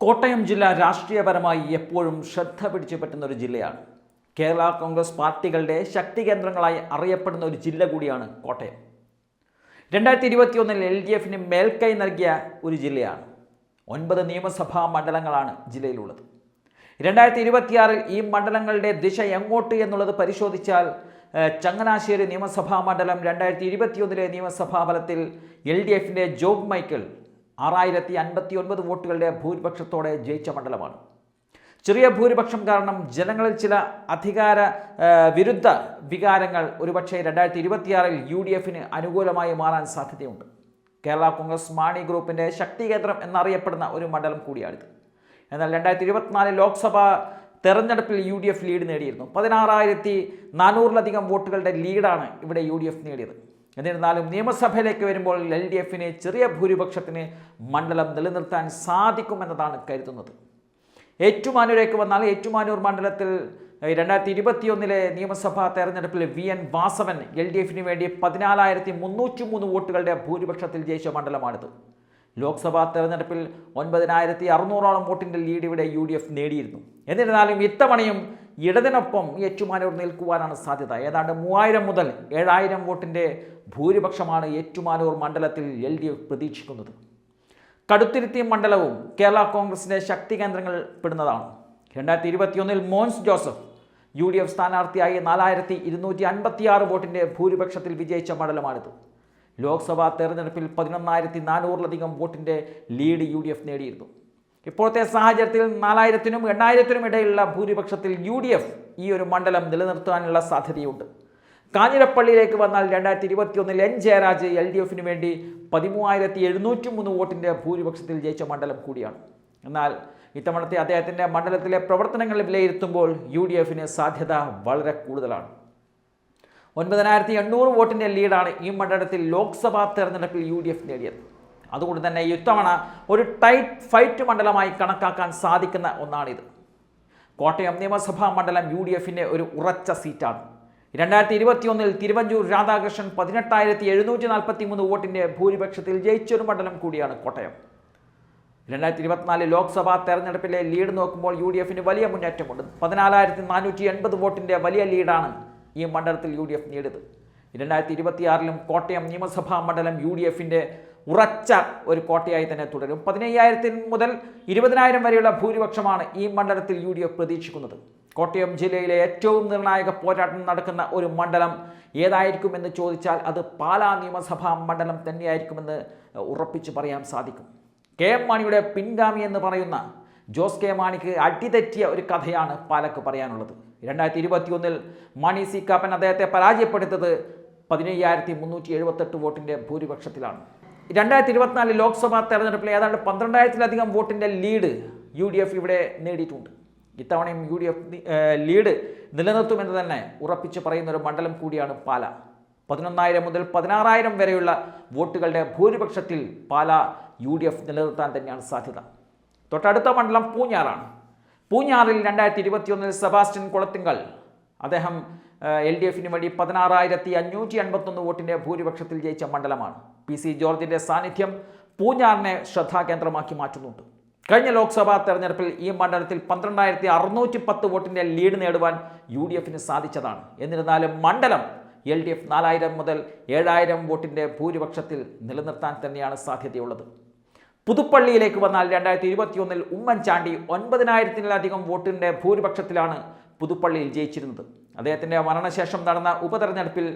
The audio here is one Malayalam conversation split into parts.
കോട്ടയം ജില്ല രാഷ്ട്രീയപരമായി എപ്പോഴും ശ്രദ്ധ പിടിച്ചു പറ്റുന്ന ഒരു ജില്ലയാണ്. കേരള കോൺഗ്രസ് പാർട്ടികളുടെ ശക്തി കേന്ദ്രങ്ങളായി അറിയപ്പെടുന്ന ഒരു ജില്ല കൂടിയാണ് കോട്ടയം. രണ്ടായിരത്തി ഇരുപത്തിയൊന്നിൽ എൽ ഡി എഫിന് മേൽക്കൈ നൽകിയ ഒരു ജില്ലയാണ്. ഒൻപത് നിയമസഭാ മണ്ഡലങ്ങളാണ് ജില്ലയിലുള്ളത്. രണ്ടായിരത്തി ഇരുപത്തിയാറിൽ ഈ മണ്ഡലങ്ങളുടെ ദിശ എങ്ങോട്ട് എന്നുള്ളത് പരിശോധിച്ചാൽ ചങ്ങനാശ്ശേരി നിയമസഭാ മണ്ഡലം രണ്ടായിരത്തി ഇരുപത്തിയൊന്നിലെ നിയമസഭാ ഫലത്തിൽ എൽ ഡി എഫിന്റെ ജോബ് മൈക്കിൾ ആറായിരത്തി അൻപത്തി ഒൻപത് വോട്ടുകളുടെ ഭൂരിപക്ഷത്തോടെ ജയിച്ച മണ്ഡലമാണ്. ചെറിയ ഭൂരിപക്ഷം കാരണം ജനങ്ങളിൽ ചില അധികാര വിരുദ്ധ വികാരങ്ങൾ ഒരുപക്ഷെ രണ്ടായിരത്തി ഇരുപത്തിയാറിൽ യു ഡി എഫിന് അനുകൂലമായി മാറാൻ സാധ്യതയുണ്ട്. കേരള കോൺഗ്രസ് മാണി ഗ്രൂപ്പിന്റെ ശക്തികേന്ദ്രം എന്നറിയപ്പെടുന്ന ഒരു മണ്ഡലം കൂടിയാണിത്. എന്നാൽ രണ്ടായിരത്തി ഇരുപത്തിനാല് ലോക്സഭാ തെരഞ്ഞെടുപ്പിൽ യു ഡി എഫ് ലീഡ് നേടിയിരുന്നു. പതിനാറായിരത്തി നാനൂറിലധികം വോട്ടുകളുടെ ലീഡാണ് ഇവിടെ യു ഡി എഫ് നേടിയത്. എന്നിരുന്നാലും നിയമസഭയിലേക്ക് വരുമ്പോൾ എൽ ഡി എഫിന് ചെറിയ ഭൂരിപക്ഷത്തിന് മണ്ഡലം നിലനിർത്താൻ സാധിക്കുമെന്നതാണ് കരുതുന്നത്. ഏറ്റുമാനൂരേക്ക് വന്നാൽ ഏറ്റുമാനൂർ മണ്ഡലത്തിൽ രണ്ടായിരത്തി ഇരുപത്തിയൊന്നിലെ നിയമസഭാ തെരഞ്ഞെടുപ്പിൽ V N Vasavan L D എഫിന് വേണ്ടി പതിനാലായിരത്തി മുന്നൂറ്റി മൂന്ന് വോട്ടുകളുടെ ഭൂരിപക്ഷത്തിൽ ജയിച്ച മണ്ഡലമാണിത്. ലോക്സഭാ തെരഞ്ഞെടുപ്പിൽ ഒൻപതിനായിരത്തി അറുന്നൂറോളം വോട്ടിന്റെ ലീഡ് ഇവിടെ യു ഡി എഫ് നേടിയിരുന്നു. എന്നിരുന്നാലും ഇത്തവണയും ഇടതിനൊപ്പം ഏറ്റുമാനൂർ നിൽക്കുവാനാണ് സാധ്യത. ഏതാണ്ട് മൂവായിരം മുതൽ ഏഴായിരം വോട്ടിന്റെ ഭൂരിപക്ഷമാണ് ഏറ്റുമാനൂർ മണ്ഡലത്തിൽ എൽ ഡി എഫ് പ്രതീക്ഷിക്കുന്നത്. കടുത്തിരുത്തി മണ്ഡലവും കേരള കോൺഗ്രസിന്റെ ശക്തി കേന്ദ്രങ്ങൾ പെടുന്നതാണ്. രണ്ടായിരത്തി ഇരുപത്തിയൊന്നിൽ Mons Joseph U D F സ്ഥാനാർത്ഥിയായി നാലായിരത്തി ഇരുന്നൂറ്റി അൻപത്തിയാറ് വോട്ടിന്റെ ഭൂരിപക്ഷത്തിൽ വിജയിച്ച മണ്ഡലമാണിത്. ലോക്സഭാ തെരഞ്ഞെടുപ്പിൽ പതിനൊന്നായിരത്തി നാനൂറിലധികം വോട്ടിന്റെ ലീഡ് യു ഡി എഫ് നേടിയിരുന്നു. ഇപ്പോഴത്തെ സാഹചര്യത്തിൽ നാലായിരത്തിനും എണ്ണായിരത്തിനും ഇടയിലുള്ള ഭൂരിപക്ഷത്തിൽ യു ഡി എഫ് ഈ ഒരു മണ്ഡലം നിലനിർത്താനുള്ള സാധ്യതയുണ്ട്. കാഞ്ഞിരപ്പള്ളിയിലേക്ക് വന്നാൽ രണ്ടായിരത്തി ഇരുപത്തിയൊന്നിൽ എൻ ജയരാജ് എൽ ഡി എഫിന് വേണ്ടി പതിമൂവായിരത്തി എഴുന്നൂറ്റി മൂന്ന് വോട്ടിന്റെ ഭൂരിപക്ഷത്തിൽ ജയിച്ച മണ്ഡലം കൂടിയാണ്. എന്നാൽ ഇത്തവണത്തെ അദ്ദേഹത്തിന്റെ മണ്ഡലത്തിലെ പ്രവർത്തനങ്ങൾ വിലയിരുത്തുമ്പോൾ യു ഡി എഫിന് സാധ്യത വളരെ കൂടുതലാണ്. ഒൻപതിനായിരത്തി എണ്ണൂറ് വോട്ടിന്റെ ലീഡാണ് ഈ മണ്ഡലത്തിൽ ലോക്സഭാ തെരഞ്ഞെടുപ്പിൽ യു ഡി എഫ് നേടിയത്. അതുകൊണ്ട് തന്നെ ഇത്തവണ ഒരു ടൈറ്റ് ഫൈറ്റ് മണ്ഡലമായി കണക്കാക്കാൻ സാധിക്കുന്ന ഒന്നാണിത്. കോട്ടയം നിയമസഭാ മണ്ഡലം യു ഡി എഫിന്റെ ഒരു ഉറച്ച സീറ്റാണ്. രണ്ടായിരത്തി ഇരുപത്തിയൊന്നിൽ തിരുവഞ്ചൂർ രാധാകൃഷ്ണൻ പതിനെട്ടായിരത്തി എഴുന്നൂറ്റി നാൽപ്പത്തി മൂന്ന് വോട്ടിന്റെ ഭൂരിപക്ഷത്തിൽ ജയിച്ചൊരു മണ്ഡലം കൂടിയാണ് കോട്ടയം. രണ്ടായിരത്തി ഇരുപത്തിനാല് ലോക്സഭാ തെരഞ്ഞെടുപ്പിലെ ലീഡ് നോക്കുമ്പോൾ യു ഡി എഫിന് വലിയ മുന്നേറ്റമുണ്ട്. പതിനാലായിരത്തി നാനൂറ്റി എൺപത് വോട്ടിന്റെ വലിയ ലീഡാണ് ഈ മണ്ഡലത്തിൽ യു ഡി എഫ് നേടിയത്. രണ്ടായിരത്തി ഇരുപത്തിയാറിലും കോട്ടയം നിയമസഭാ മണ്ഡലം യു ഡി എഫിന്റെ ഉറച്ച ഒരു കോട്ടയായി തന്നെ തുടരും. പതിനയ്യായിരത്തിന് മുതൽ ഇരുപതിനായിരം വരെയുള്ള ഭൂരിപക്ഷമാണ് ഈ മണ്ഡലത്തിൽ യു ഡി എഫ് പ്രതീക്ഷിക്കുന്നത്. കോട്ടയം ജില്ലയിലെ ഏറ്റവും നിർണായക പോരാട്ടം നടക്കുന്ന ഒരു മണ്ഡലം ഏതായിരിക്കുമെന്ന് ചോദിച്ചാൽ അത് പാലാ നിയമസഭാ മണ്ഡലം തന്നെയായിരിക്കുമെന്ന് ഉറപ്പിച്ച് പറയാൻ സാധിക്കും. കെ എം മാണിയുടെ പിൻഗാമി എന്ന് പറയുന്ന ജോസ് കെ മാണിക്ക് അടിതെറ്റിയ ഒരു കഥയാണ് പാലക്ക് പറയാനുള്ളത്. രണ്ടായിരത്തി ഇരുപത്തിയൊന്നിൽ മണി സി കാപ്പൻ അദ്ദേഹത്തെ പരാജയപ്പെടുത്തത് പതിനയ്യായിരത്തി മുന്നൂറ്റി എഴുപത്തെട്ട് വോട്ടിന്റെ ഭൂരിപക്ഷത്തിലാണ്. രണ്ടായിരത്തി ഇരുപത്തിനാല് ലോക്സഭാ തെരഞ്ഞെടുപ്പിൽ ഏതാണ്ട് പന്ത്രണ്ടായിരത്തിലധികം വോട്ടിന്റെ ലീഡ് യു ഡി എഫ് ഇവിടെ നേടിയിട്ടുണ്ട്. ഇത്തവണയും യു ഡി എഫ് ലീഡ് നിലനിർത്തുമെന്ന് തന്നെ ഉറപ്പിച്ച് പറയുന്ന ഒരു മണ്ഡലം കൂടിയാണ് പാല. പതിനൊന്നായിരം മുതൽ പതിനാറായിരം വരെയുള്ള വോട്ടുകളുടെ ഭൂരിപക്ഷത്തിൽ പാല യു ഡി എഫ് നിലനിർത്താൻ തന്നെയാണ് സാധ്യത. തൊട്ടടുത്ത മണ്ഡലം പൂഞ്ഞാറാണ്. പൂഞ്ഞാറിൽ രണ്ടായിരത്തി ഇരുപത്തിയൊന്നിൽ സെബാസ്റ്റ്യൻ കുളത്തിങ്കൽ അദ്ദേഹം എൽ ഡി എഫിന് വേണ്ടി പതിനാറായിരത്തി അഞ്ഞൂറ്റി അൻപത്തൊന്ന് വോട്ടിന്റെ ഭൂരിപക്ഷത്തിൽ ജയിച്ച മണ്ഡലമാണ്. പി സി ജോർജിന്റെ സാന്നിധ്യം പൂഞ്ഞാറിനെ ശ്രദ്ധാകേന്ദ്രമാക്കി മാറ്റുന്നുണ്ട്. കഴിഞ്ഞ ലോക്സഭാ തെരഞ്ഞെടുപ്പിൽ ഈ മണ്ഡലത്തിൽ പന്ത്രണ്ടായിരത്തി അറുന്നൂറ്റി പത്ത് വോട്ടിന്റെ ലീഡ് നേടുവാൻ യു ഡി എഫിന് സാധിച്ചതാണ്. എന്നിരുന്നാലും മണ്ഡലം എൽ ഡി എഫ് നാലായിരം മുതൽ ഏഴായിരം വോട്ടിന്റെ ഭൂരിപക്ഷത്തിൽ നിലനിർത്താൻ തന്നെയാണ് സാധ്യതയുള്ളത്. പുതുപ്പള്ളിയിലേക്ക് വന്നാൽ രണ്ടായിരത്തി ഇരുപത്തിയൊന്നിൽ ഉമ്മൻചാണ്ടി ഒൻപതിനായിരത്തിലധികം വോട്ടിന്റെ ഭൂരിപക്ഷത്തിലാണ് പുതുപ്പള്ളിയിൽ ജയിച്ചിരുന്നത്. അദ്ദേഹത്തിന്റെ മരണശേഷം നടന്ന ഉപതെരഞ്ഞെടുപ്പിൽ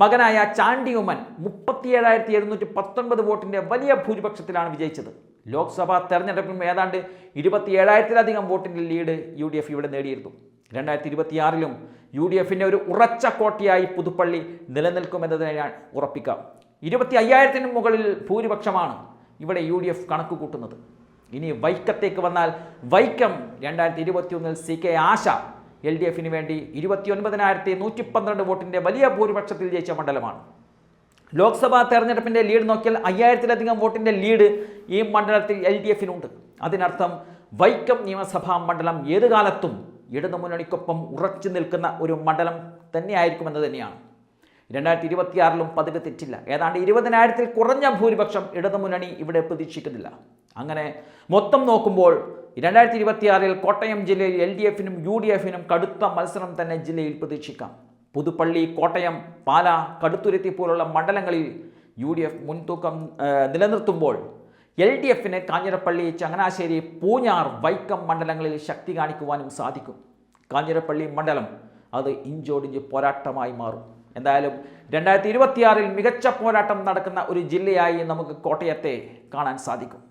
മകനായ ചാണ്ടിയുമൻ മുപ്പത്തിയേഴായിരത്തി എഴുന്നൂറ്റി പത്തൊൻപത് വോട്ടിന്റെ വലിയ ഭൂരിപക്ഷത്തിലാണ് വിജയിച്ചത്. ലോക്സഭാ തെരഞ്ഞെടുപ്പിലും ഏതാണ്ട് ഇരുപത്തിയേഴായിരത്തിലധികം വോട്ടിന്റെ ലീഡ് യു ഡി എഫ് ഇവിടെ നേടിയിരുന്നു. രണ്ടായിരത്തി ഇരുപത്തിയാറിലും യു ഡി എഫിന്റെ ഒരു ഉറച്ച കോട്ടയായി പുതുപ്പള്ളി നിലനിൽക്കുമെന്നതിനെ ഞാൻ ഉറപ്പിക്കാം. ഇരുപത്തി അയ്യായിരത്തിന് മുകളിൽ ഭൂരിപക്ഷമാണ് ഇവിടെ യു ഡി എഫ് കണക്ക് കൂട്ടുന്നത്. ഇനി വൈക്കത്തേക്ക് വന്നാൽ വൈക്കം രണ്ടായിരത്തി ഇരുപത്തിയൊന്നിൽ C K Asha L D എഫിന് വേണ്ടി ഇരുപത്തിയൊൻപതിനായിരത്തി നൂറ്റി പന്ത്രണ്ട് വോട്ടിന്റെ വലിയ ഭൂരിപക്ഷത്തിൽ ജയിച്ച മണ്ഡലമാണ്. ലോക്സഭാ തെരഞ്ഞെടുപ്പിന്റെ ലീഡ് നോക്കിയാൽ അയ്യായിരത്തിലധികം വോട്ടിന്റെ ലീഡ് ഈ മണ്ഡലത്തിൽ എൽ ഡി എഫിനുണ്ട്. അതിനർത്ഥം വൈക്കം നിയമസഭാ മണ്ഡലം ഏത് കാലത്തും ഇടതുമുന്നണിക്കൊപ്പം ഉറച്ചു നിൽക്കുന്ന ഒരു മണ്ഡലം തന്നെയായിരിക്കുമെന്ന് തന്നെയാണ്. രണ്ടായിരത്തി ഇരുപത്തിയാറിലും പതിവ് തെറ്റില്ല. ഏതാണ്ട് ഇരുപതിനായിരത്തിൽ കുറഞ്ഞ ഭൂരിപക്ഷം ഇടതുമുന്നണി ഇവിടെ പ്രതീക്ഷിക്കുന്നില്ല. അങ്ങനെ മൊത്തം നോക്കുമ്പോൾ രണ്ടായിരത്തി ഇരുപത്തിയാറിൽ കോട്ടയം ജില്ലയിൽ എൽ ഡി എഫിനും യു ഡി എഫിനും കടുത്ത മത്സരം തന്നെ ജില്ലയിൽ പ്രതീക്ഷിക്കാം. പുതുപ്പള്ളി കോട്ടയം പാല കടുത്തുരുത്തി പോലുള്ള മണ്ഡലങ്ങളിൽ യു ഡി എഫ് മുൻതൂക്കം നിലനിർത്തുമ്പോൾ എൽ ഡി എഫിന് കാഞ്ഞിരപ്പള്ളി ചങ്ങനാശ്ശേരി പൂഞ്ഞാർ വൈക്കം മണ്ഡലങ്ങളിൽ ശക്തി കാണിക്കുവാനും സാധിക്കും. കാഞ്ഞിരപ്പള്ളി മണ്ഡലം അത് ഇഞ്ചോടിഞ്ച് പോരാട്ടമായി മാറും. എന്തായാലും രണ്ടായിരത്തി ഇരുപത്തിയാറിൽ മികച്ച പോരാട്ടം നടക്കുന്ന ഒരു ജില്ലയായി നമുക്ക് കോട്ടയത്തെ കാണാൻ സാധിക്കും.